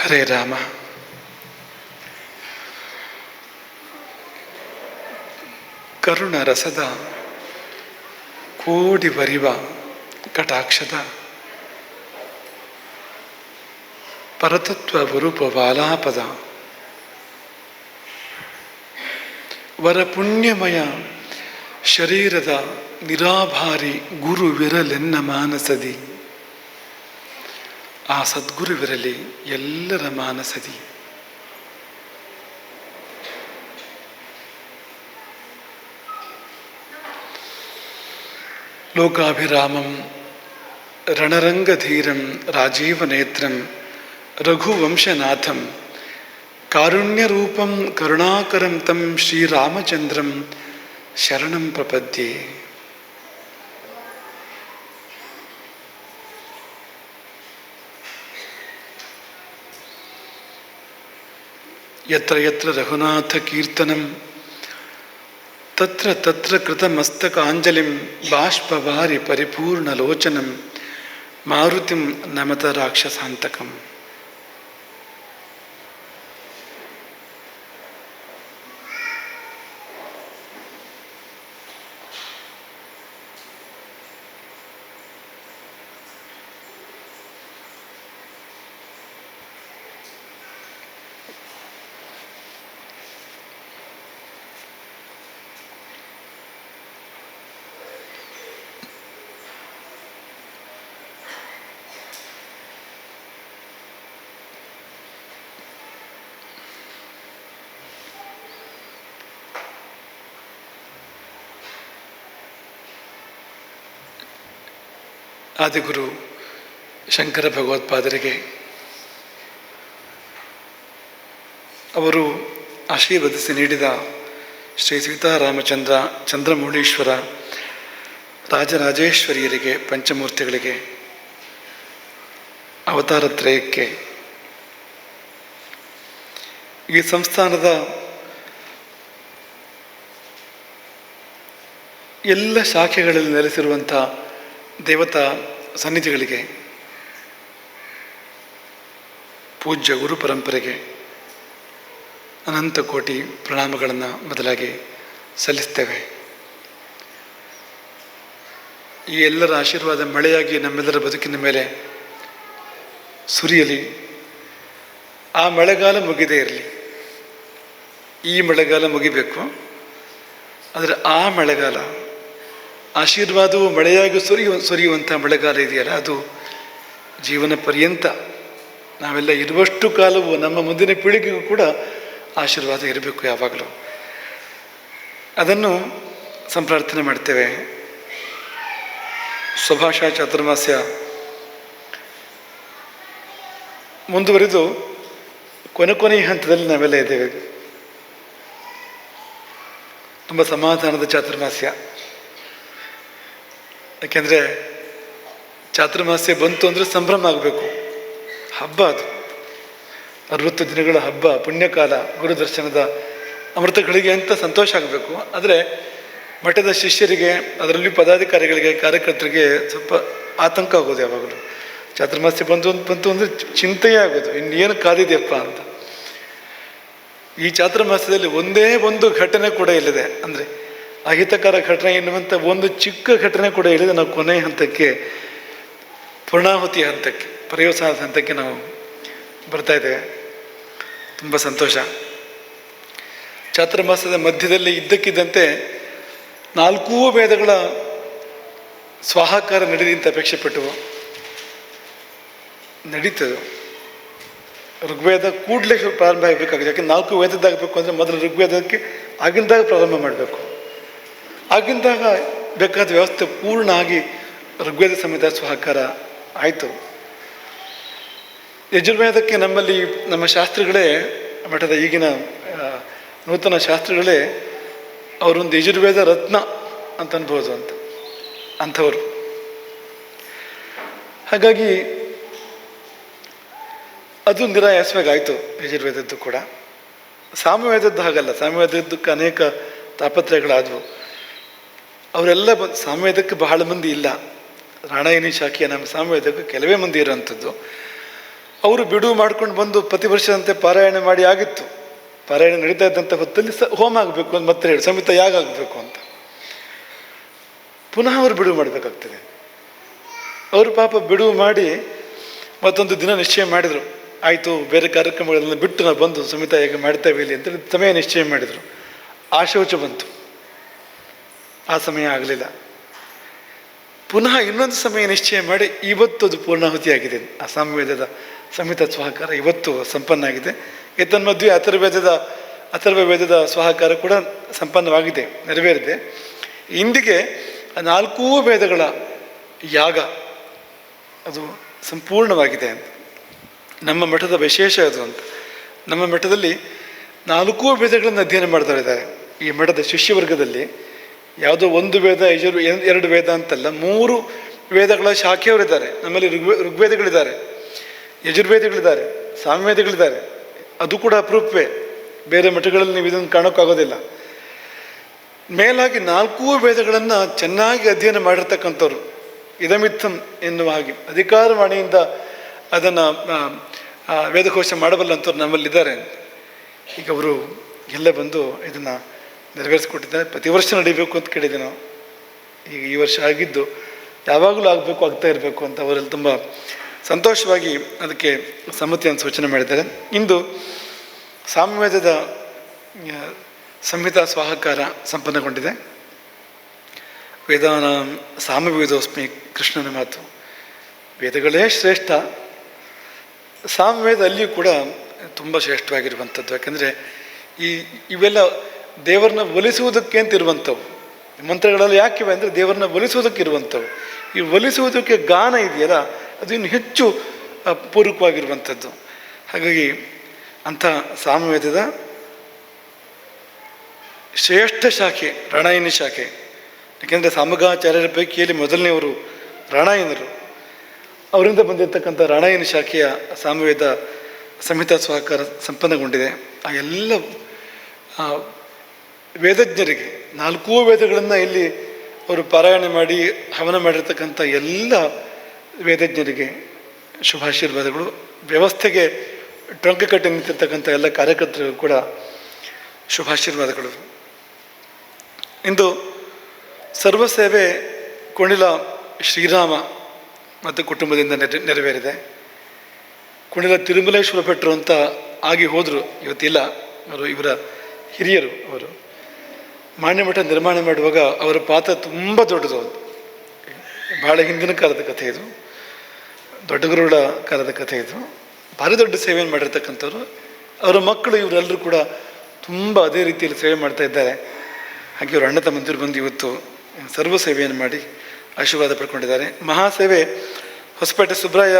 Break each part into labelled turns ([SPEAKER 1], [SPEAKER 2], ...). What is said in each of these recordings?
[SPEAKER 1] ಹರೇ ರಾಮ. ಕರುಣ ರಸದ ಕೋಡಿ ಬರಿವ ಕಟಾಕ್ಷದ ಪರತತ್ವ ವಿರೂಪ ವಾಲಾಪದ ವರ ಪುಣ್ಯಮಯ ಶರೀರದ ನಿರಾಭಾರಿ ಗುರುವಿರಲೆನ್ನ ಮಾನಸದಿ. ಆ ಸದ್ಗುರುವಿರಲಿ ಎಲ್ಲರ ಮಾನಸದಿ ಲೋಕಾಭಿರಾಮಂ ರಣರಂಗಧೀರಂ ರಾಜೀವನೇತ್ರಂ ರಘುವಂಶನಾಥಂ ಕಾರುಣ್ಯರೂಪಂ ಕರುಣಾಕರಂ ತಂ ಶ್ರೀರಾಮಚಂದ್ರಂ ಶರಣಂ ಪ್ರಪದ್ಯೆ यत्र यत्र रघुनाथ कीर्तनम तत्र तत्र कृतमस्तकांजलि बाष्पवारी परिपूर्ण लोचनम मारुतिम नमत राक्षसांतकम ಆದಿಗುರು ಶಂಕರ ಭಗವತ್ಪಾದರಿಗೆ ಅವರು ಆಶೀರ್ವದಿಸಿ ನೀಡಿದ ಶ್ರೀ ಸೀತಾರಾಮಚಂದ್ರ ಚಂದ್ರಮೌಳೀಶ್ವರ ರಾಜರಾಜೇಶ್ವರಿಯರಿಗೆ ಪಂಚಮೂರ್ತಿಗಳಿಗೆ ಅವತಾರತ್ರಯಕ್ಕೆ ಈ ಸಂಸ್ಥಾನದ ಎಲ್ಲ ಶಾಖೆಗಳಲ್ಲಿ ನೆಲೆಸಿರುವಂಥ ದೇವತಾ ಸನ್ನಿಧಿಗಳಿಗೆ, ಪೂಜ್ಯ ಗುರು ಪರಂಪರೆಗೆ ಅನಂತ ಕೋಟಿ ಪ್ರಣಾಮಗಳನ್ನು ಮೊದಲಾಗಿ ಸಲ್ಲಿಸ್ತೇವೆ. ಈ ಎಲ್ಲರ ಆಶೀರ್ವಾದ ಮಳೆಯಾಗಿ ನಮ್ಮೆಲ್ಲರ ಬದುಕಿನ ಮೇಲೆ ಸುರಿಯಲಿ. ಆ ಮಳೆಗಾಲ ಮುಗಿದೇ ಇರಲಿ. ಈ ಮಳೆಗಾಲ ಮುಗಿಬೇಕು. ಆದರೆ ಆ ಮಳೆಗಾಲ ಆಶೀರ್ವಾದವು ಮಳೆಯಾಗಿ ಸುರಿಯುವ ಸುರಿಯುವಂಥ ಮಳೆಗಾಲ ಇದೆಯಲ್ಲ, ಅದು ಜೀವನ ಪರ್ಯಂತ ನಾವೆಲ್ಲ ಇರುವಷ್ಟು ಕಾಲವು ನಮ್ಮ ಮುಂದಿನ ಪೀಳಿಗೆಗೂ ಕೂಡ ಆಶೀರ್ವಾದ ಇರಬೇಕು ಯಾವಾಗಲೂ. ಅದನ್ನು ಸಂಪ್ರಾರ್ಥನೆ ಮಾಡ್ತೇವೆ. ಸ್ವಭಾಷಾ ಚಾತುರ್ಮಾಸ್ಯ ಮುಂದುವರಿದು ಕೊನೆ ಕೊನೆಯ ಹಂತದಲ್ಲಿ ನಾವೆಲ್ಲ ಇದ್ದೇವೆ. ತುಂಬ ಸಮಾಧಾನದ ಚಾತುರ್ಮಾಸ್ಯ. ಯಾಕೆಂದರೆ ಚಾತುರ್ಮಾಸ್ಯ ಬಂತು ಅಂದರೆ ಸಂಭ್ರಮ ಆಗಬೇಕು. ಹಬ್ಬ ಅದು. ಅರವತ್ತು ದಿನಗಳ ಹಬ್ಬ, ಪುಣ್ಯಕಾಲ ಗುರುದರ್ಶನದ ಅಮೃತಗಳಿಗೆ ಅಂತ ಸಂತೋಷ ಆಗಬೇಕು. ಆದರೆ ಮಠದ ಶಿಷ್ಯರಿಗೆ ಅದರಲ್ಲಿ ಪದಾಧಿಕಾರಿಗಳಿಗೆ, ಕಾರ್ಯಕರ್ತರಿಗೆ ಸ್ವಲ್ಪ ಆತಂಕ ಆಗೋದು ಯಾವಾಗಲೂ. ಚಾತುರ್ಮಾಸ್ಯ ಬಂತು ಅಂತ ಬಂತು ಅಂದರೆ ಚಿಂತೆಯೇ ಆಗೋದು. ಇನ್ನೇನು ಕಾದಿದೆಯಪ್ಪ ಅಂತ. ಈ ಚಾತುರ್ಮಾಸ್ಯದಲ್ಲಿ ಒಂದೇ ಒಂದು ಘಟನೆ ಕೂಡ ಇಲ್ಲದೆ, ಅಂದರೆ ಅಹಿತಕರ ಘಟನೆ ಎನ್ನುವಂಥ ಒಂದು ಚಿಕ್ಕ ಘಟನೆ ಕೂಡ ಹೇಳಿದೆ. ನಾವು ಕೊನೆ ಹಂತಕ್ಕೆ, ಪೂರ್ಣಾಹುತಿ ಹಂತಕ್ಕೆ ಪರ್ಯವಸಾನದ ಹಂತಕ್ಕೆ ನಾವು ಬರ್ತಾ ಇದ್ದೇವೆ. ತುಂಬ ಸಂತೋಷ. ಚಾತುರ್ಮಾಸದ ಮಧ್ಯದಲ್ಲಿ ಇದ್ದಕ್ಕಿದ್ದಂತೆ ನಾಲ್ಕೂ ವೇದಗಳ ಸ್ವಾಹಾಕಾರ ನಡೆದಿಂತ ಅಪೇಕ್ಷೆ ಪಟ್ಟವು. ನಡೀತದೆ. ಋಗ್ವೇದ ಕೂಡಲೇ ಪ್ರಾರಂಭ ಆಗಬೇಕಾಗುತ್ತೆ ಯಾಕೆ ನಾಲ್ಕು ವೇದದ್ದಾಗಬೇಕು ಅಂದರೆ ಮೊದಲು ಋಗ್ವೇದಕ್ಕೆ ಆಗಿಂದಾಗ ಪ್ರಾರಂಭ ಮಾಡಬೇಕು. ಆಗಿಂದಾಗ ಬೇಕಾದ ವ್ಯವಸ್ಥೆ ಪೂರ್ಣ ಆಗಿ ಋಗ್ವೇದ ಸಮೇತ ಸಹಕಾರ ಆಯಿತು. ಯಜುರ್ವೇದಕ್ಕೆ ನಮ್ಮಲ್ಲಿ ನಮ್ಮ ಶಾಸ್ತ್ರಗಳೇ, ಮಠದ ಈಗಿನ ನೂತನ ಶಾಸ್ತ್ರಗಳೇ, ಅವರೊಂದು ಯಜುರ್ವೇದ ರತ್ನ ಅಂತ ಅನ್ಬೋದು ಅಂತ, ಅಂಥವರು. ಹಾಗಾಗಿ ಅದು ನಿರಾಯಾಸವಾಗಾಯಿತು ಯಜುರ್ವೇದದ್ದು ಕೂಡ. ಸಾಮವೇದದ್ದು ಹಾಗಲ್ಲ ಸಾಮವೇದದ್ದಕ್ಕೆ ಅನೇಕ ತಾಪತ್ರಯಗಳಾದವು. ಅವರೆಲ್ಲ ಬಂದು ಬಹಳ ಮಂದಿ ಇಲ್ಲ. ರಾಣಾಯಣಿ ಶಾಖೆಯ ನಮ್ಮ ಸಾಮ್ಯದಕ್ಕೆ ಕೆಲವೇ ಮಂದಿ ಇರೋವಂಥದ್ದು. ಅವರು ಬಿಡುವು ಮಾಡ್ಕೊಂಡು ಬಂದು ಪ್ರತಿ ವರ್ಷದಂತೆ ಪಾರಾಯಣ ಮಾಡಿ ಆಗಿತ್ತು. ಪಾರಾಯಣ ನಡೀತಾ ಇದ್ದಂಥ ಹೊತ್ತಲ್ಲಿ ಸ, ಹೋಮ ಆಗಬೇಕು ಅಂತ ಮತ್ತೆ ಹೇಳಿ, ಸಮಿತ ಯಾಗ ಆಗಬೇಕು ಅಂತ. ಪುನಃ ಅವರು ಬಿಡುವು ಮಾಡಬೇಕಾಗ್ತದೆ. ಅವರು ಪಾಪ ಬಿಡುವು ಮಾಡಿ ಮತ್ತೊಂದು ದಿನ ನಿಶ್ಚಯ ಮಾಡಿದರು. ಆಯಿತು, ಬೇರೆ ಕಾರ್ಯಕ್ರಮಗಳನ್ನು ಬಿಟ್ಟು ನಾವು ಬಂದು ಸಮಿತ ಹೇಗೆ ಮಾಡ್ತೇವೆ ಇಲ್ಲಿ ಅಂತೇಳಿ ಸಮಯ ನಿಶ್ಚಯ ಮಾಡಿದರು. ಆಶೌಚ ಬಂತು. ಆ ಸಮಯ ಆಗಲಿಲ್ಲ. ಪುನಃ ಇನ್ನೊಂದು ಸಮಯ ನಿಶ್ಚಯ ಮಾಡಿ ಇವತ್ತು ಅದು ಪೂರ್ಣಾಹುತಿಯಾಗಿದೆ ಆ ಸಾಮ್ಯವೇದದ ಸಮಿತ ಸ್ವಹಕಾರ ಇವತ್ತು ಸಂಪನ್ನ ಆಗಿದೆ. ಏತನ್ಮಧ್ಯೆ ಅಥರ್ವೇದದ ಅಥರ್ವ ವೇದದ ಸ್ವಹಕಾರ ಕೂಡ ಸಂಪನ್ನವಾಗಿದೆ, ನೆರವೇರಿದೆ. ಇಂದಿಗೆ ನಾಲ್ಕೂ ವೇದಗಳ ಯಾಗ ಅದು ಸಂಪೂರ್ಣವಾಗಿದೆ ಅಂತ. ನಮ್ಮ ಮಠದ ವಿಶೇಷ ಅದು ಅಂತ. ನಮ್ಮ ಮಠದಲ್ಲಿ ನಾಲ್ಕೂ ವೇದಗಳನ್ನು ಅಧ್ಯಯನ ಮಾಡ್ತಾ ಇದ್ದಾರೆ. ಈ ಮಠದ ಶಿಷ್ಯವರ್ಗದಲ್ಲಿ ಯಾವುದೋ ಒಂದು ವೇದ ಯಜುರ್ ಎರಡು ವೇದ ಅಂತಲ್ಲ, ಮೂರು ವೇದಗಳ ಶಾಖೆಯವರಿದ್ದಾರೆ. ನಮ್ಮಲ್ಲಿ ಋಗ್ವೇ ಋಗ್ವೇದಗಳಿದ್ದಾರೆ, ಯಜುರ್ವೇದಗಳಿದ್ದಾರೆ, ಸಾಮ್ಯವೇದಗಳಿದ್ದಾರೆ. ಅದು ಕೂಡ ಅಪರೂಪವೇ. ಬೇರೆ ಮಠಗಳಲ್ಲಿ ನೀವು ಇದನ್ನು ಕಾಣೋಕ್ಕಾಗೋದಿಲ್ಲ. ಮೇಲಾಗಿ ನಾಲ್ಕೂ ವೇದಗಳನ್ನು ಚೆನ್ನಾಗಿ ಅಧ್ಯಯನ ಮಾಡಿರ್ತಕ್ಕಂಥವ್ರು. ಇದಮಿತ್ತಂ ಎನ್ನುವ ಹಾಗೆ. ಅಧಿಕಾರವಾಣಿಯಿಂದ ಅದನ್ನು ವೇದಘೋಷ ಮಾಡಬಲ್ಲಂಥವ್ರು ನಮ್ಮಲ್ಲಿದ್ದಾರೆ. ಈಗ ಅವರು ಎಲ್ಲ ಬಂದು ಇದನ್ನು ನೆರವೇರಿಸ್ಕೊಟ್ಟಿದ್ದಾರೆ. ಪ್ರತಿ ವರ್ಷ ನಡೀಬೇಕು ಅಂತ ಕೇಳಿದ್ದೆ ನಾವು. ಈಗ ಈ ವರ್ಷ ಆಗಿದ್ದು ಯಾವಾಗಲೂ ಆಗಬೇಕು ಆಗ್ತಾ ಇರಬೇಕು ಅಂತ ಅವರಲ್ಲಿ ತುಂಬ ಸಂತೋಷವಾಗಿ ಅದಕ್ಕೆ ಸಮ್ಮತಿಯನ್ನು ಸೂಚನೆ ಮಾಡಿದ್ದಾರೆ. ಇಂದು ಸಾಮವೇದದ ಆ, ಸಂಹಿತಾ ಸ್ವಾಹಕಾರ ಸಂಪನ್ನಗೊಂಡಿದೆ. ವೇದಾನ ಸಾಮವೇದೋಸ್ಮಿ ಕೃಷ್ಣನ ಮಾತು ವೇದಗಳೇ ಶ್ರೇಷ್ಠ. ಸಾಮವೇದ ಅಲ್ಲಿಯೂ ಕೂಡ ತುಂಬ ಶ್ರೇಷ್ಠವಾಗಿರುವಂಥದ್ದು. ಯಾಕಂದರೆ ಈ ಇವೆಲ್ಲ ದೇವರನ್ನ ಒಲಿಸುವುದಕ್ಕೆ ಅಂತ ಇರುವಂಥವು. ಮಂತ್ರಗಳಲ್ಲಿ ಯಾಕಿವೆ ಅಂದರೆ ದೇವರನ್ನ ಒಲಿಸುವುದಕ್ಕೆ ಇರುವಂಥವು. ಈ ಒಲಿಸುವುದಕ್ಕೆ ಗಾನ ಇದೆಯಲ್ಲ, ಅದು ಇನ್ನು ಹೆಚ್ಚು ಪೂರಕವಾಗಿರುವಂಥದ್ದು ಹಾಗಾಗಿ ಅಂಥ ಸಾಮವೇದದ ಶ್ರೇಷ್ಠ ಶಾಖೆ ರಣಾಯನಿ ಶಾಖೆ. ಯಾಕೆಂದರೆ ಸಾಮಗಾಚಾರ್ಯರ ಪೈಕಿಯಲ್ಲಿ ಮೊದಲನೆಯವರು ರಾಣಾಯನರು ಅವರಿಂದ ಬಂದಿರತಕ್ಕಂಥ ರಾಣಾಯನ ಶಾಖೆಯ ಸಾಮವೇದ ಸಂಹಿತಾ ಸಹಕಾರ ಸಂಪನ್ನಗೊಂಡಿದೆ. ಆ ಎಲ್ಲ ವೇದಜ್ಞರಿಗೆ, ನಾಲ್ಕೂ ವೇದಗಳನ್ನು ಇಲ್ಲಿ ಅವರು ಪಾರಾಯಣ ಮಾಡಿ, ಹವನ ಮಾಡಿರ್ತಕ್ಕಂಥ ಎಲ್ಲ ವೇದಜ್ಞರಿಗೆ ಶುಭಾಶೀರ್ವಾದಗಳು. ವ್ಯವಸ್ಥೆಗೆ ಟೊಂಕ ಕಟ್ಟಿ ನಿಂತಿರ್ತಕ್ಕಂಥ ಎಲ್ಲ ಕಾರ್ಯಕರ್ತರಿಗೂ ಕೂಡ ಶುಭಾಶೀರ್ವಾದಗಳು. ಇಂದು ಸರ್ವಸೇವೆ ಕುಣಿಲ ಶ್ರೀರಾಮ ಮತ್ತು ಕುಟುಂಬದಿಂದ ನೆರೆ, ನೆರವೇರಿದೆ. ಕುಣಿಲ ತಿರುಮಲೇಶ್ವರ ಭಟ್ರು ಅಂತ ಆಗಿ ಹೋದರು, ಇವತ್ತಿಲ್ಲ. ಅವರು ಇವರ ಹಿರಿಯರು ಅವರು. ಮಾನ್ಯಮಠ ನಿರ್ಮಾಣ ಮಾಡುವಾಗ ಅವರ ಪಾತ್ರ ತುಂಬ ದೊಡ್ಡದು ಅದು. ಬಹಳ ಹಿಂದಿನ ಕಾಲದ ಕಥೆ ಇದು. ದೊಡ್ಡಗರುಳ ಕಾಲದ ಕಥೆ ಇದು. ಭಾರಿ ದೊಡ್ಡ ಸೇವೆಯನ್ನು ಮಾಡಿರ್ತಕ್ಕಂಥವ್ರು. ಅವರ ಮಕ್ಕಳು ಇವರೆಲ್ಲರೂ ಕೂಡ ತುಂಬ ಅದೇ ರೀತಿಯಲ್ಲಿ ಸೇವೆ ಮಾಡ್ತಾ ಇದ್ದಾರೆ. ಹಾಗೆ ಇವರು ಅಣ್ಣ ತಮ್ಮಂದಿರು ಬಂದು ಇವತ್ತು ಸರ್ವ ಸೇವೆಯನ್ನು ಮಾಡಿ ಆಶೀರ್ವಾದ ಪಡ್ಕೊಂಡಿದ್ದಾರೆ. ಮಹಾಸೇವೆ ಹೊಸಪೇಟೆ ಸುಬ್ರಾಯ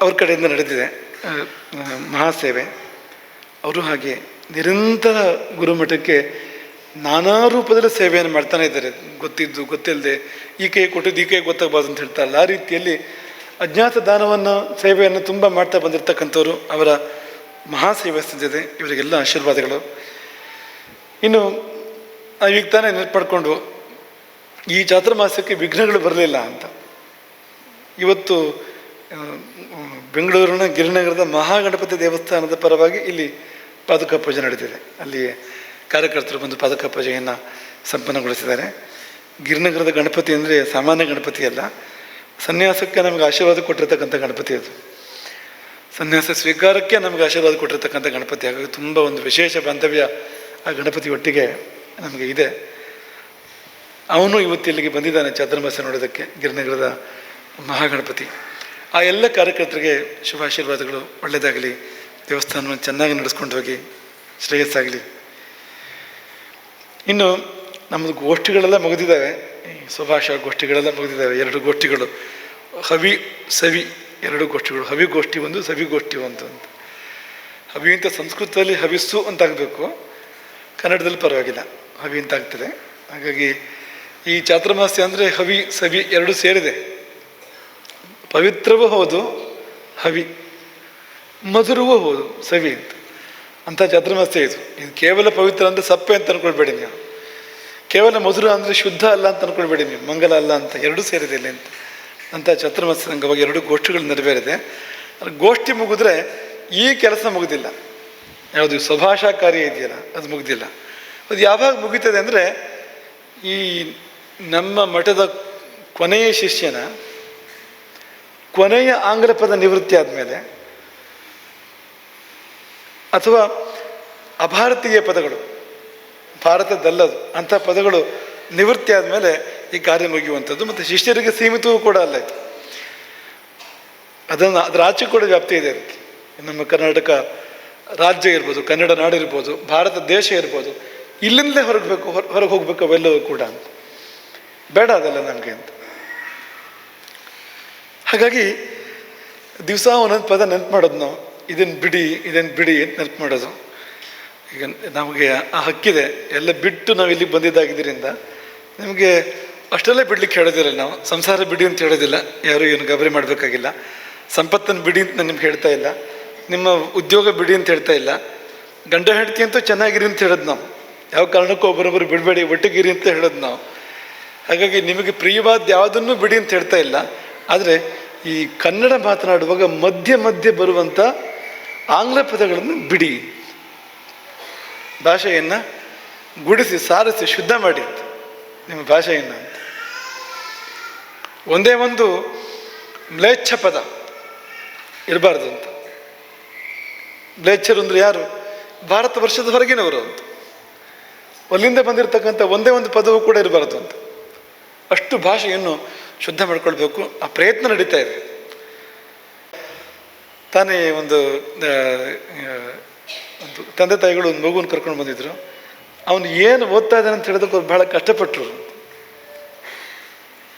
[SPEAKER 1] ಅವ್ರ ಕಡೆಯಿಂದ ನಡೆದಿದೆ. ಮಹಾಸೇವೆ ಅವರು ಹಾಗೆ ನಿರಂತರ ಗುರುಮಠಕ್ಕೆ ನಾನಾ ರೂಪದಲ್ಲಿ ಸೇವೆಯನ್ನು ಮಾಡ್ತಾನೆ ಇದ್ದಾರೆ. ಗೊತ್ತಿದ್ದು, ಗೊತ್ತಿಲ್ಲದೆ ಈ ಕೈ ಕೊಟ್ಟಿದ್ದು, ಈ ಕೈ ಗೊತ್ತಾಗಬಾರ್ದು ಅಂತ ಹೇಳ್ತಾರಲ್ಲ ಆ ರೀತಿಯಲ್ಲಿ ಅಜ್ಞಾತ ದಾನವನ್ನು, ಸೇವೆಯನ್ನು ತುಂಬ ಮಾಡ್ತಾ ಬಂದಿರತಕ್ಕಂಥವ್ರು ಅವರ ಮಹಾಸೇವೆ ಸಂದಿದೆ ಇವರಿಗೆಲ್ಲ ಆಶೀರ್ವಾದಗಳು. ಇನ್ನು, ನಾವೀಗ ತಾನೇ ನೆನಪು ಈ ಈ ಚಾತುರ್ಮಾಸಕ್ಕೆ ವಿಘ್ನಗಳು ಬರಲಿಲ್ಲ ಅಂತ. ಇವತ್ತು ಬೆಂಗಳೂರಿನ ಗಿರಿನಗರದ ಮಹಾಗಣಪತಿ ದೇವಸ್ಥಾನದ ಪರವಾಗಿ ಇಲ್ಲಿ ಪಾದುಕ ಪೂಜೆ ನಡೆದಿದೆ. ಅಲ್ಲಿ ಕಾರ್ಯಕರ್ತರು ಬಂದು ಪಾದುಕ ಪೂಜೆಯನ್ನು ಸಂಪನ್ನಗೊಳಿಸಿದ್ದಾರೆ. ಗಿರಿನಗರದ ಗಣಪತಿ ಅಂದರೆ ಸಾಮಾನ್ಯ ಗಣಪತಿ ಅಲ್ಲ. ಸನ್ಯಾಸಕ್ಕೆ ನಮಗೆ ಆಶೀರ್ವಾದ ಕೊಟ್ಟಿರ್ತಕ್ಕಂಥ ಗಣಪತಿ ಅದು. ಸನ್ಯಾಸ ಸ್ವೀಕಾರಕ್ಕೆ ನಮಗೆ ಆಶೀರ್ವಾದ ಕೊಟ್ಟಿರ್ತಕ್ಕಂಥ ಗಣಪತಿ. ಹಾಗಾಗಿ ತುಂಬ ಒಂದು ವಿಶೇಷ ಬಾಂಧವ್ಯ ಆ ಗಣಪತಿ ಒಟ್ಟಿಗೆ ನಮಗೆ ಇದೆ. ಅವನು ಇವತ್ತು ಇಲ್ಲಿಗೆ ಬಂದಿದ್ದಾನೆ ಚಾತುರ್ಮಾಸ ನೋಡೋದಕ್ಕೆ, ಗಿರಿನಗರದ ಮಹಾಗಣಪತಿ. ಆ ಎಲ್ಲ ಕಾರ್ಯಕರ್ತರಿಗೆ ಶುಭಾಶೀರ್ವಾದಗಳು ಒಳ್ಳೆಯದಾಗಲಿ. ದೇವಸ್ಥಾನವನ್ನು ಚೆನ್ನಾಗಿ ನಡೆಸ್ಕೊಂಡು ಹೋಗಿ ಶ್ರೇಯಸ್ಸಾಗಲಿ. ಇನ್ನು ನಮ್ಮದು ಗೋಷ್ಠಿಗಳೆಲ್ಲ ಮುಗಿದಿದ್ದಾವೆ. ಸುಭಾಷ ಗೋಷ್ಠಿಗಳೆಲ್ಲ ಮುಗಿದಿದ್ದಾವೆ. ಎರಡು ಗೋಷ್ಠಿಗಳು, ಹವಿ ಸವಿ ಎರಡು ಗೋಷ್ಠಿಗಳು, ಹವಿ ಗೋಷ್ಠಿ ಒಂದು, ಸವಿ ಗೋಷ್ಠಿ ಒಂದು ಅಂತ. ಹವಿ ಅಂತ ಸಂಸ್ಕೃತದಲ್ಲಿ ಹವಿಸ್ಸು ಅಂತಾಗಬೇಕು. ಕನ್ನಡದಲ್ಲಿ ಪರವಾಗಿಲ್ಲ. ಹವಿ ಅಂತ ಆಗ್ತದೆ. ಹಾಗಾಗಿ ಈ ಚಾತುರ್ಮಾಸ್ಯ ಅಂದರೆ ಹವಿ, ಸವಿ ಎರಡು ಸೇರಿದೆ. ಪವಿತ್ರವೂ ಹೌದು, ಹವಿ. ಮಧುರವೂ ಹೌದು, ಸವಿ ಅಂತ. ಅಂಥ ಚಾತುರ್ಮಾಸ್ಯ ಇದು. ಇದು ಕೇವಲ ಪವಿತ್ರ ಅಂದರೆ ಸಪ್ಪೆ ಅಂತ ಅನ್ಕೊಳ್ಬೇಡಿ ನೀವು. ಕೇವಲ ಮಧುರ ಅಂದರೆ ಶುದ್ಧ ಅಲ್ಲ ಅಂತ ಅನ್ಕೊಳ್ಬೇಡಿ ನೀವು. ಮಂಗಲ ಅಲ್ಲ ಅಂತ, ಎರಡೂ ಸೇರಿದೆ ಅಂತ. ಅಂಥ ಚಾತುರ್ಮಾಸ್ಯದ ಅಂಗವಾಗಿ ಎರಡು ಗೋಷ್ಠಿಗಳು ನೆರವೇರಿದೆ. ಗೋಷ್ಠಿ ಮುಗಿದ್ರೆ ಈ ಕೆಲಸ ಮುಗಿದಿಲ್ಲ. ಯಾವುದು ಸ್ವಭಾಷಾ ಕಾರ್ಯ ಇದೆಯಲ್ಲ, ಅದು ಮುಗಿದಿಲ್ಲ. ಅದು ಯಾವಾಗ ಮುಗೀತದೆ ಅಂದರೆ ಈ ನಮ್ಮ ಮಠದ ಕೊನೆಯ ಶಿಷ್ಯನ ಕೊನೆಯ ಆಂಗ್ಲ ಪದ ನಿವೃತ್ತಿ ಆದಮೇಲೆ ಅಥವಾ ಅಭಾರತೀಯ ಪದಗಳು, ಭಾರತದಲ್ಲದು, ಅಂಥ ಪದಗಳು ನಿವೃತ್ತಿ ಆದಮೇಲೆ ಈ ಕಾರ್ಯ ಮುಗಿಯುವಂಥದ್ದು. ಮತ್ತು ಶಿಷ್ಯರಿಗೆ ಸೀಮಿತವೂ ಕೂಡ ಅಲ್ಲ ಇದು. ಅದನ್ನು, ಅದರ ಆಚೆ ಕೂಡ ವ್ಯಾಪ್ತಿ ಇದೆ ಅದಕ್ಕೆ. ನಮ್ಮ ಕರ್ನಾಟಕ ರಾಜ್ಯ ಇರ್ಬೋದು, ಕನ್ನಡ ನಾಡು ಇರ್ಬೋದು, ಭಾರತ ದೇಶ ಇರ್ಬೋದು, ಇಲ್ಲಿಂದಲೇ ಹೊರಗಬೇಕು ಹೊರಗೆ ಹೋಗ್ಬೇಕು ಅವೆಲ್ಲವೂ ಕೂಡ ಅಂತ. ಬೇಡ ಅದಲ್ಲ ನಮಗೆ ಅಂತ. ಹಾಗಾಗಿ ದಿವಸ ಒಂದೊಂದು ಪದ ನೆನಪು ಮಾಡೋದು ನಾವು. ಇದನ್ನು ಬಿಡಿ ಇದನ್ನು ಬಿಡಿ ಅಂತ ನೆನಪು ಮಾಡೋದು. ಈಗ ನಮಗೆ ಆ ಹಕ್ಕಿದೆ, ಎಲ್ಲ ಬಿಟ್ಟು ನಾವು ಇಲ್ಲಿಗೆ ಬಂದಿದ್ದಾಗಿದ್ದರಿಂದ ನಿಮಗೆ ಅಷ್ಟೆಲ್ಲ ಬಿಡ್ಲಿಕ್ಕೆ ಹೇಳೋದಿಲ್ಲ ನಾವು. ಸಂಸಾರ ಬಿಡಿ ಅಂತ ಹೇಳೋದಿಲ್ಲ, ಯಾರು ಏನು ಗಬರಿ ಮಾಡಬೇಕಾಗಿಲ್ಲ. ಸಂಪತ್ತನ್ನು ಬಿಡಿ ಅಂತ ನಾನು ನಿಮ್ಗೆ ಹೇಳ್ತಾ ಇಲ್ಲ. ನಿಮ್ಮ ಉದ್ಯೋಗ ಬಿಡಿ ಅಂತ ಹೇಳ್ತಾ ಇಲ್ಲ. ಗಂಡ ಹೆಂಡತಿ ಅಂತೂ ಚೆನ್ನಾಗಿರಿ ಅಂತ ಹೇಳೋದು ನಾವು. ಯಾವ ಕಾರಣಕ್ಕೂ ಒಬ್ಬರೊಬ್ಬರು ಬಿಡಬೇಡಿ, ಒಟ್ಟಿಗಿರಿ ಅಂತ ಹೇಳೋದು ನಾವು. ಹಾಗಾಗಿ ನಿಮಗೆ ಪ್ರಿಯವಾದ ಯಾವುದನ್ನು ಬಿಡಿ ಅಂತ ಹೇಳ್ತಾ ಇಲ್ಲ. ಆದರೆ ಈ ಕನ್ನಡ ಮಾತನಾಡುವಾಗ ಮಧ್ಯೆ ಮಧ್ಯೆ ಬರುವಂಥ ಆಂಗ್ಲ ಪದಗಳನ್ನು ಬಿಡಿ. ಭಾಷೆಯನ್ನು ಗುಡಿಸಿ, ಸಾರಿಸಿ, ಶುದ್ಧ ಮಾಡಿ ನಿಮ್ಮ ಭಾಷೆಯನ್ನು ಅಂತ. ಒಂದೇ ಒಂದು ಮ್ಲೇಚ್ಛ ಪದ ಇರಬಾರ್ದು ಅಂತ. ಮ್ಲೇಚ್ಛರು ಅಂದ್ರೆ ಯಾರು? ಭಾರತ ವರ್ಷದ ಹೊರಗಿನವರು ಅಂತ. ಅಲ್ಲಿಂದ ಬಂದಿರತಕ್ಕಂಥ ಒಂದೇ ಒಂದು ಪದವು ಕೂಡ ಇರಬಾರ್ದು ಅಂತ. ಅಷ್ಟು ಭಾಷೆಯನ್ನು ಶುದ್ಧ ಮಾಡ್ಕೊಳ್ಬೇಕು. ಆ ಪ್ರಯತ್ನ ನಡೀತಾ ಇದೆ. ತಾನೇ ಒಂದು ಒಂದು ತಂದೆ ತಾಯಿಗಳು ಒಂದು ಮಗುವನ್ನು ಕರ್ಕೊಂಡು ಬಂದಿದ್ರು. ಅವನು ಏನು ಓದ್ತಾ ಇದ್ದಾನೆ ಅಂತ ಹೇಳಿದಕ್ಕೆ ಅವ್ರು ಬಹಳ ಕಷ್ಟಪಟ್ಟರು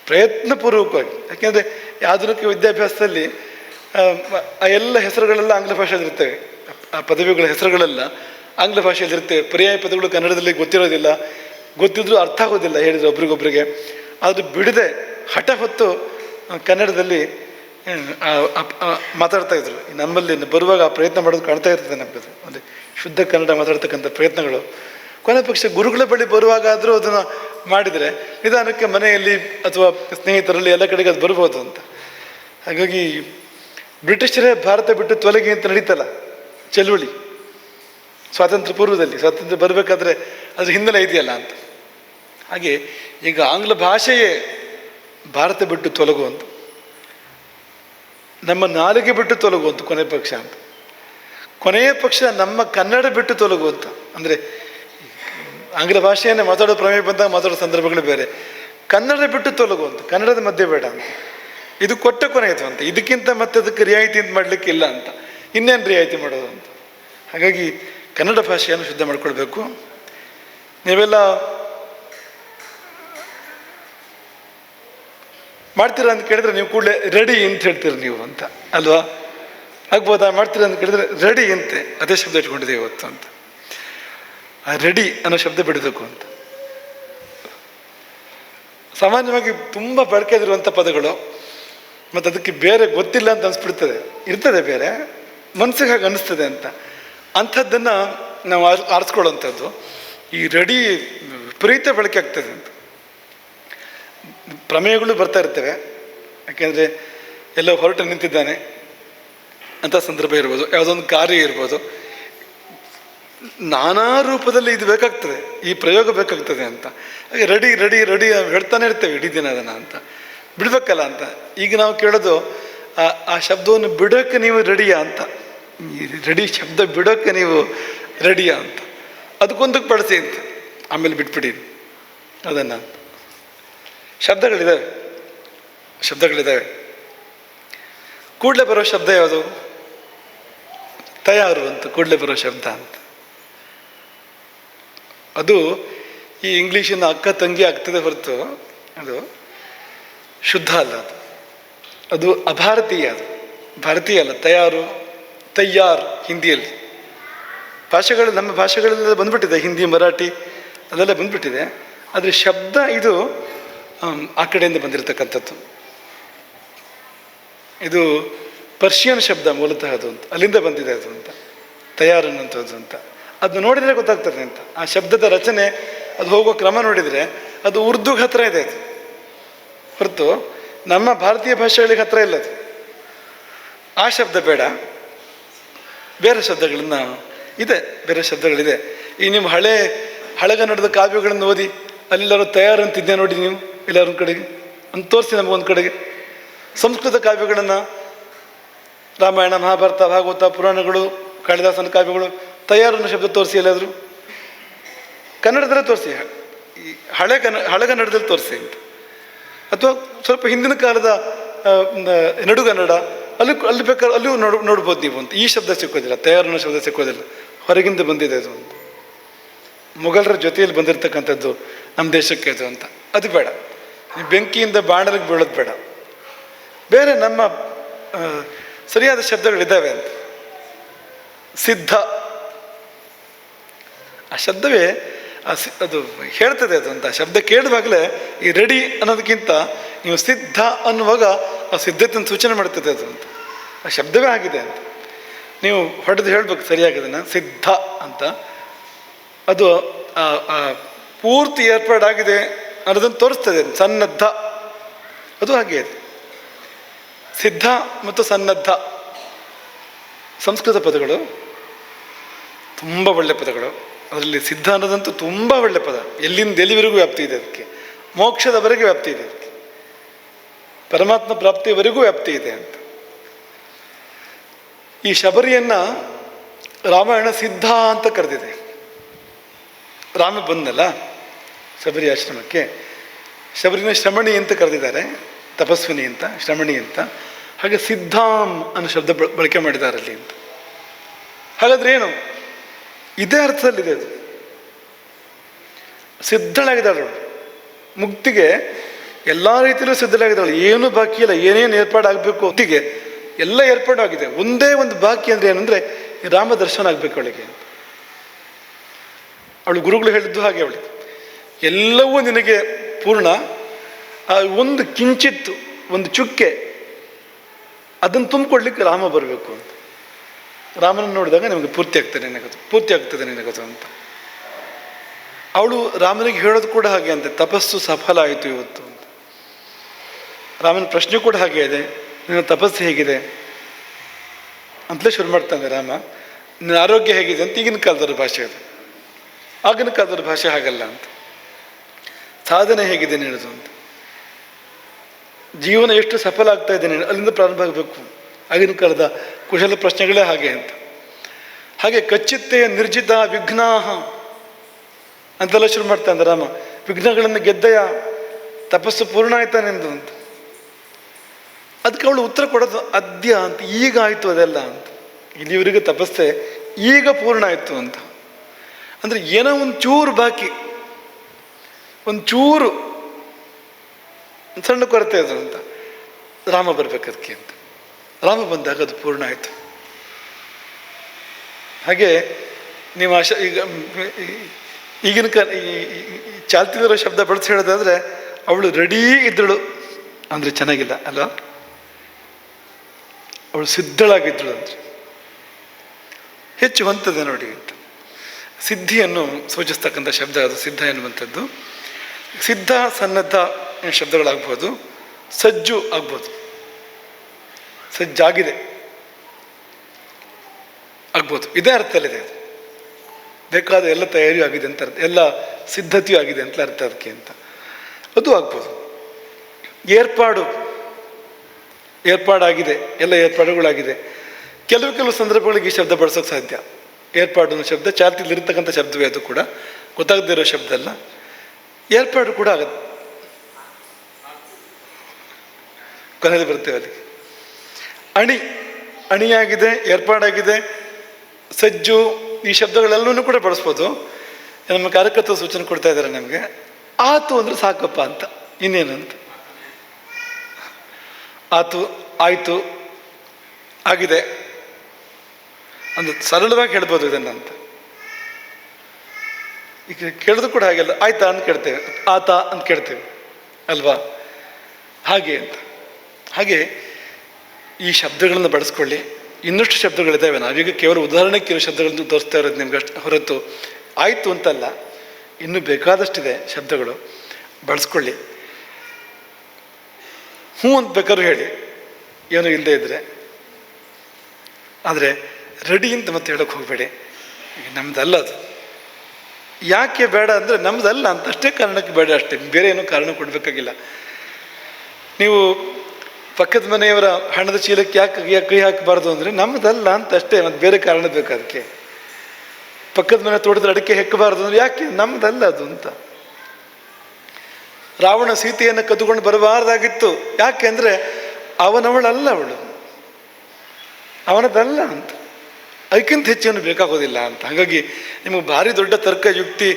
[SPEAKER 1] ಪ್ರಯತ್ನಪೂರ್ವಕವಾಗಿ. ಯಾಕೆಂದರೆ ಆಧುನಿಕ ವಿದ್ಯಾಭ್ಯಾಸದಲ್ಲಿ ಆ, ಎಲ್ಲ ಹೆಸರುಗಳೆಲ್ಲ ಆಂಗ್ಲ ಭಾಷೆಯಲ್ಲಿರ್ತವೆ ಆ ಪದವಿಗಳ ಹೆಸರುಗಳೆಲ್ಲ ಆಂಗ್ಲ ಭಾಷೆಯಲ್ಲಿರ್ತವೆ ಪರ್ಯಾಯ ಪದಗಳು ಕನ್ನಡದಲ್ಲಿ ಗೊತ್ತಿರೋದಿಲ್ಲ. ಗೊತ್ತಿದ್ರೂ ಅರ್ಥ ಆಗೋದಿಲ್ಲ ಹೇಳಿದ್ರು ಒಬ್ರಿಗೊಬ್ರಿಗೆ. ಅದು ಬಿಡದೆ ಹಠ ಹೊತ್ತು ಕನ್ನಡದಲ್ಲಿ ಮಾತಾಡ್ತಾ ಇದ್ರು. ನಮ್ಮಲ್ಲಿ ಬರುವಾಗ ಆ ಪ್ರಯತ್ನ ಮಾಡೋದು ಕಾಣ್ತಾ ಇರ್ತದೆ ನಮಗೆ ಅಂದರೆ ಶುದ್ಧ ಕನ್ನಡ ಮಾತಾಡ್ತಕ್ಕಂಥ ಪ್ರಯತ್ನಗಳು. ಕೊನೆ ಪಕ್ಷ ಗುರುಗಳ ಬಳಿ ಬರುವಾಗ ಆದರೂ ಅದನ್ನು ಮಾಡಿದರೆ ನಿಧಾನಕ್ಕೆ ಮನೆಯಲ್ಲಿ ಅಥವಾ ಸ್ನೇಹಿತರಲ್ಲಿ ಎಲ್ಲ ಕಡೆಗೆ ಅದು ಬರ್ಬೋದು ಅಂತ. ಹಾಗಾಗಿ ಬ್ರಿಟಿಷರೇ ಭಾರತ ಬಿಟ್ಟು ತೊಲಗಿ ಅಂತ ನಡೀತಲ್ಲ, ಚಳುವಳಿ. ಸ್ವಾತಂತ್ರ್ಯ ಪೂರ್ವದಲ್ಲಿ, ಸ್ವಾತಂತ್ರ್ಯ ಬರಬೇಕಾದ್ರೆ ಅದ್ರ ಹಿನ್ನೆಲೆ ಇದೆಯಲ್ಲ ಅಂತ. ಹಾಗೆ ಈಗ ಆಂಗ್ಲ ಭಾಷೆಯೇ ಭಾರತ ಬಿಟ್ಟು ತೊಲಗುವಂತ ನಮ್ಮ ನಾಲಿಗೆ ಬಿಟ್ಟು ತೊಲಗುವಂತ ಕೊನೆ ಪಕ್ಷ ಅಂತ. ಕೊನೆಯ ಪಕ್ಷ ನಮ್ಮ ಕನ್ನಡ ಬಿಟ್ಟು ತೊಲಗುವಂತ. ಅಂದರೆ ಆಂಗ್ಲ ಭಾಷೆಯನ್ನೇ ಮಾತಾಡೋ ಪ್ರಮೇಯ ಬಂದಾಗ ಮಾತಾಡೋ ಸಂದರ್ಭಗಳು ಬೇರೆ. ಕನ್ನಡ ಬಿಟ್ಟು ತೊಲಗುವಂತ. ಕನ್ನಡದ ಮಧ್ಯೆ ಬೇಡ ಅಂತ. ಇದು ಕೊಟ್ಟ ಕೊನೆಯದು ಅಂತ. ಇದಕ್ಕಿಂತ ಮತ್ತೆ ಅದಕ್ಕೆ ರಿಯಾಯಿತಿ ಅಂತ ಮಾಡಲಿಕ್ಕಿಲ್ಲ ಅಂತ. ಇನ್ನೇನು ರಿಯಾಯಿತಿ ಮಾಡೋದು ಅಂತ. ಹಾಗಾಗಿ ಕನ್ನಡ ಭಾಷೆಯನ್ನು ಶುದ್ಧ ಮಾಡಿಕೊಳ್ಬೇಕು. ನೀವೆಲ್ಲ ಮಾಡ್ತೀರಾ ಅಂತ ಕೇಳಿದ್ರೆ ನೀವು ಕೂಡಲೇ ರೆಡಿ ಅಂತ ಹೇಳ್ತೀರಿ ನೀವು ಅಂತ, ಅಲ್ವಾ? ಆಗ್ಬೋದಾ? ಮಾಡ್ತೀರಾ ಅಂತ ಕೇಳಿದ್ರೆ ರೆಡಿ ಅಂತೆ. ಅದೇ ಶಬ್ದ ಇಟ್ಕೊಂಡಿದೆ ಇವತ್ತು ಅಂತ. ಆ ರೆಡಿ ಅನ್ನೋ ಶಬ್ದ ಬಿಡಬೇಕು ಅಂತ. ಸಾಮಾನ್ಯವಾಗಿ ತುಂಬ ಬಳಕೆದಿರುವಂಥ ಪದಗಳು, ಮತ್ತು ಅದಕ್ಕೆ ಬೇರೆ ಗೊತ್ತಿಲ್ಲ ಅಂತ ಅನಿಸ್ಬಿಡ್ತದೆ. ಇರ್ತದೆ ಬೇರೆ. ಮನಸ್ಸಿಗೆ ಹಾಗೆ ಅನ್ನಿಸ್ತದೆ ಅಂತ. ಅಂಥದ್ದನ್ನು ನಾವು ಆರ್ ಆರಿಸ್ಕೊಳ್ಳೋಂಥದ್ದು ಈ ರೆಡಿ ವಿಪರೀತ ಬಳಕೆ ಆಗ್ತದೆ ಅಂತ. ಪ್ರಮೇಯಗಳು ಬರ್ತಾ ಇರ್ತವೆ. ಯಾಕೆಂದರೆ ಎಲ್ಲೋ ಹೊರಟು ನಿಂತಿದ್ದಾನೆ ಅಂಥ ಸಂದರ್ಭ ಇರ್ಬೋದು, ಯಾವುದೊಂದು ಕಾರ್ಯ ಇರ್ಬೋದು. ನಾನಾ ರೂಪದಲ್ಲಿ ಇದು ಬೇಕಾಗ್ತದೆ, ಈ ಪ್ರಯೋಗ ಬೇಕಾಗ್ತದೆ ಅಂತ. ರೆಡಿ ರೆಡಿ ರೆಡಿ ಹೇಳ್ತಾನೆ ಇರ್ತೇವೆ, ಇಡೀ ದಿನ ಅದನ್ನು ಅಂತ. ಬಿಡಬೇಕಲ್ಲ ಅಂತ. ಈಗ ನಾವು ಕೇಳೋದು, ಆ ಶಬ್ದವನ್ನು ಬಿಡೋಕ್ಕೆ ನೀವು ರೆಡಿಯಾ ಅಂತ. ರೆಡಿ ಶಬ್ದ ಬಿಡೋಕ್ಕೆ ನೀವು ರೆಡಿಯಾ ಅಂತ. ಅದಕ್ಕೊಂದಕ್ಕೆ ಬಳಸಿ ಅಂತ. ಆಮೇಲೆ ಬಿಟ್ಬಿಡಿ. ಅದನ್ನು. ಶಬ್ದಗಳಿದ್ದಾವೆ ಶಬ್ದಗಳಿದ್ದಾವೆ ಕೂಡಲೇ ಬರೋ ಶಬ್ದ ಯಾವುದು? ತಯಾರು ಅಂತ, ಕೂಡಲೇ ಬರೋ ಶಬ್ದ ಅಂತ. ಅದು ಈ ಇಂಗ್ಲೀಷಿನ ಅಕ್ಕ ತಂಗಿ ಆಗ್ತದೆ ಹೊರತು, ಅದು ಶುದ್ಧ ಅಲ್ಲ ಅದು. ಅದು ಅಭಾರತೀಯ ಅದು. ಭಾರತೀಯ ಅಲ್ಲ, ತಯಾರು, ತಯ್ಯಾರ್ ಹಿಂದಿಯಲ್ಲಿ. ಭಾಷೆಗಳು ನಮ್ಮ ಭಾಷೆಗಳಲ್ಲೆಲ್ಲ ಬಂದ್ಬಿಟ್ಟಿದೆ, ಹಿಂದಿ, ಮರಾಠಿ, ಅದೆಲ್ಲ ಬಂದ್ಬಿಟ್ಟಿದೆ. ಆದರೆ ಶಬ್ದ ಇದು ಆ ಕಡೆಯಿಂದ ಬಂದಿರತಕ್ಕಂಥದ್ದು. ಇದು ಪರ್ಷಿಯನ್ ಶಬ್ದ ಮೂಲತಃ ಅದು ಅಂತ, ಅಲ್ಲಿಂದ ಬಂದಿದೆ ಅದು ಅಂತ ತಯಾರು ಅನ್ನುವಂಥದ್ದು ಅಂತ. ಅದು ನೋಡಿದರೆ ಗೊತ್ತಾಗ್ತದೆ ಅಂತ. ಆ ಶಬ್ದದ ರಚನೆ, ಅದು ಹೋಗೋ ಕ್ರಮ ನೋಡಿದರೆ ಅದು ಉರ್ದುಗೆ ಹತ್ರ ಇದೆ ಅದು. ಹೊರತು ನಮ್ಮ ಭಾರತೀಯ ಭಾಷೆಗಳಿಗೆ ಹತ್ರ ಇಲ್ಲ ಅದು. ಆ ಶಬ್ದ ಬೇಡ. ಬೇರೆ ಶಬ್ದಗಳನ್ನು ಇದೆ, ಬೇರೆ ಶಬ್ದಗಳಿದೆ. ಈ ನಿಮ್ಮ ಹಳೆ ಹಳೆಗನ್ನಡದ ಕಾವ್ಯಗಳನ್ನು ಓದಿ, ಅಲ್ಲೆಲ್ಲರೂ ತಯಾರು ಅಂತಿದ್ದೆ ನೋಡಿ ನೀವು. ಎಲ್ಲರ ಕಡೆಗೆ ಅಂತ ತೋರಿಸಿ ನಮಗೊಂದು ಕಡೆಗೆ. ಸಂಸ್ಕೃತ ಕಾವ್ಯಗಳನ್ನು, ರಾಮಾಯಣ, ಮಹಾಭಾರತ, ಭಾಗವತ, ಪುರಾಣಗಳು, ಕಾಳಿದಾಸನ ಕಾವ್ಯಗಳು ತಯಾರನ್ನು ಶಬ್ದ ತೋರಿಸಿ ಎಲ್ಲಾದರೂ. ಕನ್ನಡದಲ್ಲೇ ತೋರಿಸಿ ಹಳೆ ಕನ್ನ ಹಳೆಗನ್ನಡದಲ್ಲಿ ತೋರಿಸಿ ಅಂತ. ಅಥವಾ ಸ್ವಲ್ಪ ಹಿಂದಿನ ಕಾಲದ ನಡುಗನ್ನಡ ಅಲ್ಲಿ ಅಲ್ಲಿ ಬೇಕಾದ್ರೆ ಅಲ್ಲಿಯೂ ನೋಡ್, ನೋಡ್ಬೋದು ನೀವು ಅಂತ. ಈ ಶಬ್ದ ಸಿಕ್ಕೋದಿಲ್ಲ ತಯಾರನ ಶಬ್ದ ಸಿಕ್ಕೋದಿಲ್ಲ. ಹೊರಗಿಂದ ಬಂದಿದೆ ಅದು ಅಂತ. ಮೊಘಲರ ಜೊತೆಯಲ್ಲಿ ಬಂದಿರತಕ್ಕಂಥದ್ದು ನಮ್ಮ ದೇಶಕ್ಕೆ ಅದು ಅಂತ. ಅದು ಬೇಡ. ಈ ಬೆಂಕಿಯಿಂದ ಬಾಣಲಿಗೆ ಬೀಳೋದು ಬೇಡ. ಬೇರೆ ನಮ್ಮ ಸರಿಯಾದ ಶಬ್ದಗಳಿದ್ದಾವೆ ಅಂತ. ಸಿದ್ಧ. ಆ ಶಬ್ದವೇ, ಆ ಸಿ, ಅದು ಹೇಳ್ತದೆ ಅದು ಅಂತ. ಶಬ್ದ ಕೇಳಿದಾಗಲೇ ಈ ರೆಡಿ ಅನ್ನೋದಕ್ಕಿಂತ ನೀವು ಸಿದ್ಧ ಅನ್ನುವಾಗ ಆ ಸಿದ್ಧತೆಯನ್ನು ಸೂಚನೆ ಮಾಡ್ತದೆ ಅದು ಅಂತ. ಆ ಶಬ್ದವೇ ಆಗಿದೆ ಅಂತ. ನೀವು ಹೊಡೆದು ಹೇಳ್ಬೇಕು ಸರಿಯಾಗಿದನ್ನು ಸಿದ್ಧ ಅಂತ. ಅದು ಪೂರ್ತಿ ಏರ್ಪಾಡಾಗಿದೆ ಅನ್ನೋದನ್ನು ತೋರಿಸ್ತದೆ ಸನ್ನದ್ಧ. ಅದು ಹಾಗೆ ಇದೆ. ಸಿದ್ಧ ಮತ್ತು ಸನ್ನದ್ಧ. ಸಂಸ್ಕೃತ ಪದಗಳು ತುಂಬ ಒಳ್ಳೆ ಪದಗಳು. ಅದರಲ್ಲಿ ಸಿದ್ಧ ಅನ್ನೋದಂತೂ ತುಂಬ ಒಳ್ಳೆ ಪದ. ಎಲ್ಲಿಂದ ಎಲ್ಲಿವರೆಗೂ ವ್ಯಾಪ್ತಿ ಇದೆ ಅದಕ್ಕೆ? ಮೋಕ್ಷದವರೆಗೆ ವ್ಯಾಪ್ತಿ ಇದೆ ಅದಕ್ಕೆ. ಪರಮಾತ್ಮ ಪ್ರಾಪ್ತಿಯವರೆಗೂ ವ್ಯಾಪ್ತಿ ಇದೆ ಅಂತ. ಈ ಶಬರಿಯನ್ನ ರಾಮಾಯಣ ಸಿದ್ಧ ಅಂತ ಕರೆದಿದೆ. ರಾಮ ಬಂದಲ್ಲ? ಶಬರಿ ಆಶ್ರಮಕ್ಕೆ ಶಬರಿನ ಶ್ರಮಣಿ ಅಂತ ಕರೆದಿದ್ದಾರೆ, ತಪಸ್ವಿನಿ ಅಂತ, ಶ್ರಮಣಿ ಅಂತ. ಹಾಗೆ ಸಿದ್ಧಾಂ ಅನ್ನೋ ಶಬ್ದ ಬಳ- ಬಳಕೆ ಮಾಡಿದ್ದಾರೆ ಅಲ್ಲಿ ಅಂತ. ಹಾಗಾದ್ರೆ ಏನು? ಇದೇ ಅರ್ಥದಲ್ಲಿದೆ ಅದು. ಸಿದ್ಧಳಾಗಿದ್ದಾಳು ಮುಕ್ತಿಗೆ ಎಲ್ಲ ರೀತಿಯಲ್ಲೂ ಸಿದ್ಧಳಾಗಿದ್ದಾಳು ಏನು ಬಾಕಿ ಇಲ್ಲ, ಏನೇನು ಏರ್ಪಾಡಾಗಬೇಕು ಮುಕ್ತಿಗೆ ಎಲ್ಲ ಏರ್ಪಾಡಾಗಿದೆ. ಒಂದೇ ಒಂದು ಬಾಕಿ ಅಂದ್ರೆ ಏನಂದ್ರೆ ರಾಮ ದರ್ಶನ ಆಗ್ಬೇಕು ಅವಳಿಗೆ ಅವಳು ಗುರುಗಳು ಹೇಳಿದ್ದು ಹಾಗೆ ಅವಳಿಗೆ. ಎಲ್ಲವೂ ನಿನಗೆ ಪೂರ್ಣ. ಒಂದು ಕಿಂಚಿತ್ತು ಒಂದು ಚುಕ್ಕೆ, ಅದನ್ನು ತುಂಬಿಕೊಡ್ಲಿಕ್ಕೆ ರಾಮ ಬರಬೇಕು ಅಂತ. ರಾಮನ ನೋಡಿದಾಗ ನಿಮಗೆ ಪೂರ್ತಿ ಆಗ್ತದೆ ನಿನಗದು, ಪೂರ್ತಿ ಆಗ್ತದೆ ನಿನಗದು ಅಂತ. ಅವಳು ರಾಮನಿಗೆ ಹೇಳೋದು ಕೂಡ ಹಾಗೆ ಅಂತೆ, ತಪಸ್ಸು ಸಫಲ ಆಯಿತು ಇವತ್ತು ಅಂತ. ರಾಮನ ಪ್ರಶ್ನೆ ಕೂಡ ಹಾಗೆ ಇದೆ, ನಿನ್ನ ತಪಸ್ಸು ಹೇಗಿದೆ? ಅಂತಲೇ ಶುರು ಮಾಡ್ತಾನೆ ರಾಮ, ನಿನ್ನ ಆರೋಗ್ಯ ಹೇಗಿದೆ ಅಂತ ಈಗಿನ ಕಾಲದವ್ರ ಭಾಷೆ ಅದು. ಆಗಿನ ಕಾಲದವ್ರ ಭಾಷೆ ಹಾಗಲ್ಲ ಅಂತ. ಸಾಧನೆ ಹೇಗಿದೆ ನಿನ್ನದು ಅಂತ. ಜೀವನ ಎಷ್ಟು ಸಫಲ ಆಗ್ತಾ ಇದೆ ನೀನು ಅಲ್ಲಿಂದ ಪ್ರಾರಂಭ ಆಗಬೇಕು. ಆಗಿನ ಕಾಲದ ಕುಶಲ ಪ್ರಶ್ನೆಗಳೇ ಹಾಗೆ ಅಂತ. ಹಾಗೆ ಕಚ್ಚಿತ್ತೆ ನಿರ್ಜಿತ ವಿಘ್ನಾಹ ಅಂತೆಲ್ಲ ಶುರು ಮಾಡ್ತಾನೆ ರಾಮ. ವಿಘ್ನಗಳನ್ನು ಗೆದ್ದಯ, ತಪಸ್ಸು ಪೂರ್ಣ ಆಯ್ತಾ ನಿಂದು ಅಂತ. ಅದಕ್ಕೆ ಅವಳು ಉತ್ತರ ಕೊಡೋದು ಅದ್ಯ ಅಂತ. ಈಗ ಆಯಿತು ಅದೆಲ್ಲ ಅಂತ. ಇಲ್ಲಿವರೆಗೆ ತಪಸ್ಸೆ ಈಗ ಪೂರ್ಣ ಆಯಿತು ಅಂತ. ಅಂದರೆ ಏನೋ ಒಂದು ಚೂರು ಬಾಕಿ. ಒಂದು ಚೂರು ಸಣ್ಣ ಕೊರತೆ ಅದು ಅಂತ. ರಾಮ ಅದಕ್ಕೆ ಅಂತ. ರಾಮ ಬಂದಾಗ ಅದು ಪೂರ್ಣ ಆಯಿತು. ಹಾಗೆ ನೀವು ಆ ಈಗ ಈಗಿನ ಕ ಚಾಲ್ತಿದಿರೋ ಶಬ್ದ ಬಳಸಿ ಹೇಳೋದಾದ್ರೆ ಅವಳು ರೆಡಿ ಇದ್ದಳು. ಅಂದರೆ ಚೆನ್ನಾಗಿಲ್ಲ, ಅಲ್ವಾ? ಅವಳು ಸಿದ್ಧಳಾಗಿದ್ದಳು ಅಂದ್ರೆ. ಹೆಚ್ಚು ಹೊಂತದೆ ನೋಡಿ ಸಿದ್ಧಿಯನ್ನು ಸೂಚಿಸ್ತಕ್ಕಂಥ ಶಬ್ದ ಅದು, ಸಿದ್ಧ ಎನ್ನುವಂಥದ್ದು. ಸಿದ್ಧ ಸನ್ನದ್ಧ ಶಬ್ದಗಳಾಗ್ಬೋದು, ಸಜ್ಜು ಆಗ್ಬೋದು. ಸಜ್ಜಾಗಿದೆ. ಆಗ್ಬೋದು. ಇದೇ ಅರ್ಥದಲ್ಲಿದೆ ಅದು. ಬೇಕಾದ ಎಲ್ಲ ತಯಾರಿಯೂ ಆಗಿದೆ ಅಂತ ಅರ್ಥ, ಎಲ್ಲ ಸಿದ್ಧತೆಯೂ ಆಗಿದೆ ಅಂತ ಅರ್ಥ ಅದಕ್ಕೆ ಅಂತ. ಅದು ಆಗ್ಬೋದು. ಏರ್ಪಾಡು. ಏರ್ಪಾಡಾಗಿದೆ. ಎಲ್ಲ ಏರ್ಪಾಡುಗಳಾಗಿದೆ. ಕೆಲವು ಕೆಲವು ಸಂದರ್ಭಗಳಿಗೆ ಈ ಶಬ್ದ ಬಳಸೋಕೆ ಸಾಧ್ಯ. ಏರ್ಪಾಡು ಅನ್ನೋ ಶಬ್ದ ಚಾಲ್ತಿಯಲ್ಲಿ ಇರತಕ್ಕಂಥ ಶಬ್ದವೇ ಅದು ಕೂಡ. ಗೊತ್ತಾಗದೇ ಇರೋ ಶಬ್ದ ಅಲ್ಲ. ಏರ್ಪಾಡು ಕೂಡ ಆಗುತ್ತೆ. ಕೊನೆಯಲ್ಲಿ ಬರ್ತೇವೆ ಅಲ್ಲಿ ಅಣಿ, ಅಣಿಯಾಗಿದೆ, ಏರ್ಪಾಡಾಗಿದೆ. ಸಜ್ಜು, ಈ ಶಬ್ದಗಳೆಲ್ಲವನ್ನೂ ಕೂಡ ಬಳಸ್ಬೋದು. ನಮ್ಮ ಕಾರ್ಯಕರ್ತರು ಸೂಚನೆ ಕೊಡ್ತಾ ಇದ್ದಾರೆ ನಮಗೆ. ಆತು ಅಂದರೆ ಸಾಕಪ್ಪ ಅಂತ. ಇನ್ನೇನು ಅಂತ ಆತು, ಆಯಿತು, ಆಗಿದೆ. ಅಂದ್ರೆ ಸರಳವಾಗಿ ಹೇಳ್ಬೋದು ಇದನ್ನು ಅಂತ ಈಗ ಕೇಳಿದ್ರು ಕೂಡ ಹಾಗೆಲ್ಲ, ಆಯ್ತಾ? ಅಂತ ಕೇಳ್ತೇವೆ. ಆತ? ಅಂತ ಕೇಳ್ತೇವೆ. ಅಲ್ವಾ? ಹಾಗೆ ಅಂತ. ಹಾಗೆ ಈ ಶಬ್ದಗಳನ್ನು ಬಳಸ್ಕೊಳ್ಳಿ. ಇನ್ನಷ್ಟು ಶಬ್ದಗಳಿದ್ದಾವೆ ನಾವೀಗ ಕೇವಲ ಉದಾಹರಣೆ ಕೆಲವು ಶಬ್ದಗಳನ್ನು ತೋರಿಸ್ತಾ ಇರೋದು ನಿಮ್ಗೆ ಅಷ್ಟು ಹೊರತು. ಆಯಿತು ಅಂತಲ್ಲ, ಇನ್ನೂ ಬೇಕಾದಷ್ಟಿದೆ ಶಬ್ದಗಳು. ಬಳಸ್ಕೊಳ್ಳಿ. ಹ್ಞೂ ಅಂತ ಬೇಕಾದ್ರೂ ಹೇಳಿ. ಏನೂ ಇಲ್ಲದೆ ಇದ್ದರೆ ಆದರೆ, ರೆಡಿ ಅಂತ ಮತ್ತೆ ಹೇಳೋಕೆ ಹೋಗಬೇಡಿ. ನಮ್ದಲ್ಲ ಅದು. ಯಾಕೆ ಬೇಡ ಅಂದರೆ ನಮ್ದಲ್ಲ ಅಂತಷ್ಟೇ ಕಾರಣಕ್ಕೆ ಬೇಡ ಅಷ್ಟೇ. ಬೇರೆ ಏನೂ ಕಾರಣ ಕೊಡಬೇಕಾಗಿಲ್ಲ. ನೀವು ಪಕ್ಕದ ಮನೆಯವರ ಹಣದ ಚೀಲಕ್ಕೆ ಯಾಕೆ ಯಾಕೆ ಕೈ ಹಾಕಬಾರ್ದು ಅಂದರೆ ನಮ್ಮದಲ್ಲ ಅಂತ ಅಷ್ಟೇ. ಮತ್ತು ಬೇರೆ ಕಾರಣ ಬೇಕು ಅದಕ್ಕೆ. ಪಕ್ಕದ ಮನೆ ತೋಟದ ಅಡಿಕೆ ಹೆಕ್ಕಬಾರ್ದು ಅಂದರೆ ಯಾಕೆ? ನಮ್ಮದಲ್ಲ ಅದು ಅಂತ. ರಾವಣ ಸೀತೆಯನ್ನು ಕದ್ದುಕೊಂಡು ಬರಬಾರ್ದಾಗಿತ್ತು. ಯಾಕೆ ಅಂದರೆ ಅವನವಳಲ್ಲ ಅವಳು. ಅವನದಲ್ಲ ಅಂತ. ಅದಕ್ಕಿಂತ ಹೆಚ್ಚೇನು ಬೇಕಾಗೋದಿಲ್ಲ ಅಂತ. ಹಾಗಾಗಿ ನಿಮಗೆ ಭಾರಿ ದೊಡ್ಡ ತರ್ಕ ಯುಕ್ತಿ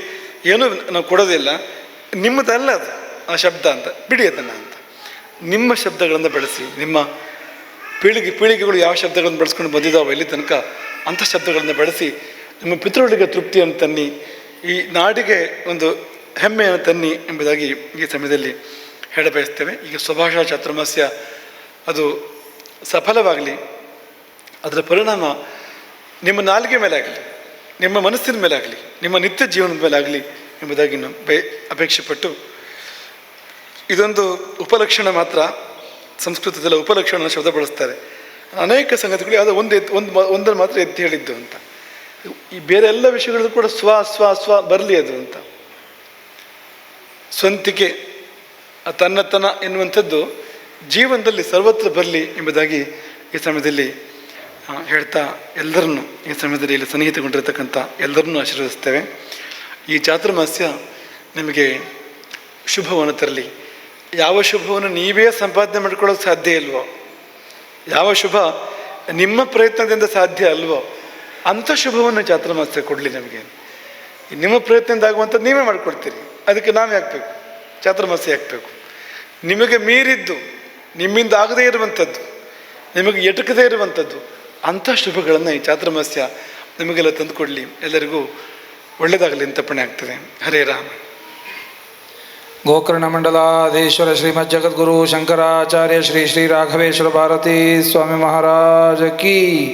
[SPEAKER 1] ಏನೂ ನಾವು ಕೊಡೋದಿಲ್ಲ. ನಿಮ್ಮದಲ್ಲ ಅದು, ಆ ಶಬ್ದ ಅಂತ. ಬಿಡಿ ಅದನ್ನು ಅಂತ. ನಿಮ್ಮ ಶಬ್ದಗಳನ್ನು ಬಳಸಿ, ನಿಮ್ಮ ಪೀಳಿಗೆ, ಪೀಳಿಗೆಗಳು ಯಾವ ಶಬ್ದಗಳನ್ನು ಬಳಸ್ಕೊಂಡು ಬಂದಿದ್ದಾವೆ ಇಲ್ಲಿ ತನಕ ಅಂಥ ಶಬ್ದಗಳನ್ನು ಬಳಸಿ, ನಿಮ್ಮ ಪಿತೃಗಳಿಗೆ ತೃಪ್ತಿಯನ್ನು ತನ್ನಿ, ಈ ನಾಡಿಗೆ ಒಂದು ಹೆಮ್ಮೆಯನ್ನು ತನ್ನಿ ಎಂಬುದಾಗಿ ಈ ಸಮಯದಲ್ಲಿ ಹೇಳಬಯಸ್ತೇವೆ ಈಗ ಸ್ವಭಾಷಾ ಚಾತುರ್ಮಾಸ್ಯ ಅದು ಸಫಲವಾಗಲಿ, ಅದರ ಪರಿಣಾಮ ನಿಮ್ಮ ನಾಲಿಗೆ ಮೇಲೆ ಆಗಲಿ ನಿಮ್ಮ ಮನಸ್ಸಿನ ಮೇಲೆ ಆಗಲಿ ನಿಮ್ಮ ನಿತ್ಯ ಜೀವನದ ಮೇಲೆ ಆಗಲಿ ಎಂಬುದಾಗಿ ನಾನು ಬೇ ಅಪೇಕ್ಷೆ ಪಟ್ಟು ಇದೊಂದು ಉಪಲಕ್ಷಣ ಮಾತ್ರ. ಸಂಸ್ಕೃತದಲ್ಲಿ ಉಪಲಕ್ಷಣ ಶಬ್ದ ಬಳಸ್ತಾರೆ. ಅನೇಕ ಸಂಗತಿಗಳು ಅದು ಒಂದು ಎತ್ ಒಂದು ಒಂದನ್ನು ಮಾತ್ರ ಎತ್ತಿ ಹೇಳಿದ್ದು ಅಂತ. ಈ ಬೇರೆ ಎಲ್ಲ ವಿಷಯಗಳಲ್ಲೂ ಕೂಡ ಸ್ವ ಸ್ವ ಸ್ವ ಬರಲಿ ಅದು ಅಂತ. ಸ್ವಂತಿಕೆ, ತನ್ನತನ ಎನ್ನುವಂಥದ್ದು ಜೀವನದಲ್ಲಿ ಸರ್ವತ್ರ ಬರಲಿ ಎಂಬುದಾಗಿ ಈ ಸಮಯದಲ್ಲಿ ಹೇಳ್ತಾ ಎಲ್ಲರನ್ನು ಈ ಸಮಯದಲ್ಲಿ ಇಲ್ಲಿ ಸನ್ನಿಹಿತಗೊಂಡಿರತಕ್ಕಂಥ ಎಲ್ಲರನ್ನೂ ಆಶೀರ್ವದಿಸ್ತೇವೆ. ಈ ಚಾತುರ್ಮಾಸ್ಯ ನಿಮಗೆ ಶುಭವನ್ನು ತರಲಿ. ಯಾವ ಶುಭವನ್ನು ನೀವೇ ಸಂಪಾದನೆ ಮಾಡ್ಕೊಳ್ಳೋಕೆ ಸಾಧ್ಯ ಇಲ್ವೋ? ಯಾವ ಶುಭ ನಿಮ್ಮ ಪ್ರಯತ್ನದಿಂದ ಸಾಧ್ಯ ಅಲ್ವೋ? ಅಂಥ ಶುಭವನ್ನು ಚಾತುರ್ಮಾಸ್ಯ ಕೊಡಲಿ ನಮಗೆ. ನಿಮ್ಮ ಪ್ರಯತ್ನದಿಂದ ಆಗುವಂಥದ್ದು ನೀವೇ ಮಾಡ್ಕೊಳ್ತೀರಿ ಅದಕ್ಕೆ ನಾವು ಹಾಕ್ಬೇಕು ಚಾತುರ್ಮಾಸ್ಯ ಹಾಕಬೇಕು ನಿಮಗೆ ಮೀರಿದ್ದು ನಿಮ್ಮಿಂದ ಆಗದೇ ಇರುವಂಥದ್ದು, ನಿಮಗೆ ಎಟುಕದೇ ಇರುವಂಥದ್ದು ಅಂಥ ಶುಭಗಳನ್ನು ಈ ಚಾತುರ್ಮಾಸ್ಯ ನಿಮಗೆಲ್ಲ ತಂದುಕೊಡಲಿ. ಎಲ್ಲರಿಗೂ ಒಳ್ಳೆಯದಾಗಲಿ ಅಂತ ಪಣೆ ಆಗ್ತದೆ. ಹರೇ ರಾಮ.
[SPEAKER 2] ಗೋಕರ್ಣ ಮಂಡಲಾಧೀಶ್ವರ ಶ್ರೀಮದ್ ಜಗದ್ಗುರು ಶಂಕರಾಚಾರ್ಯ ಶ್ರೀ ಶ್ರೀ ರಾಘವೇಶ್ವರ ಭಾರತೀ ಸ್ವಾಮಿ ಮಹಾರಾಜ ಕೀ.